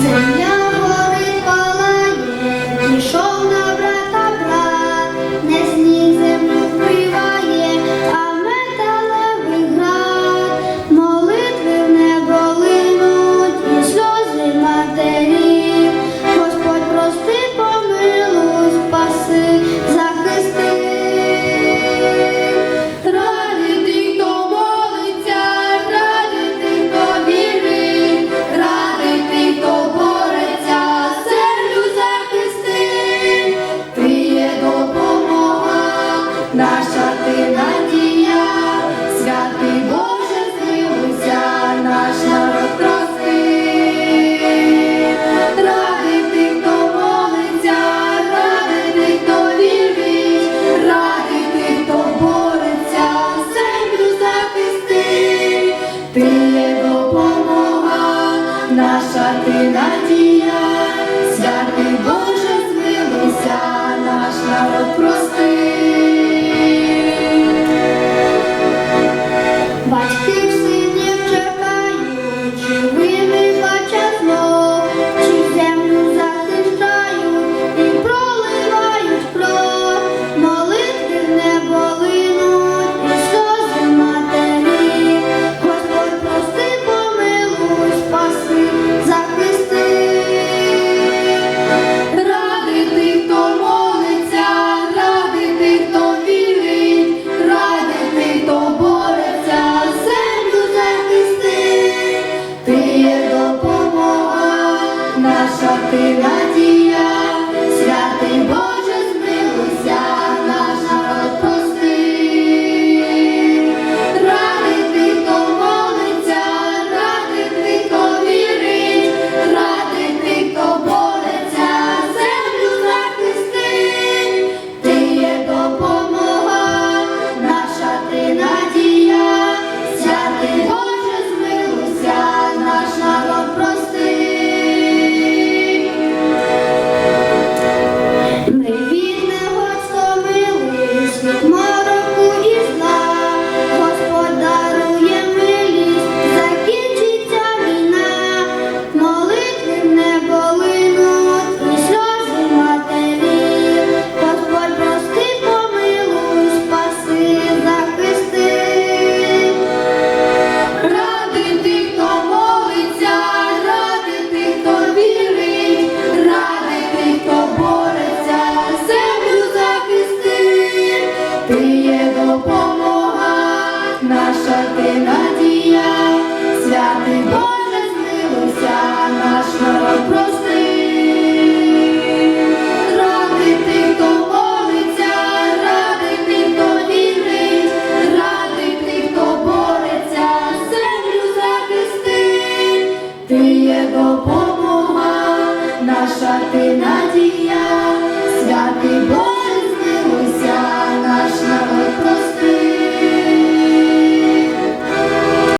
人呀。Ти є допомога, наша ти надія. stop it like. наша ти надія, святий Боже знилося, наш народ прости, ради тих, хто молиться, ради тих, хто вірить, ради тих, хто бореться, землю захисти, ти є допомога, наша ти надія.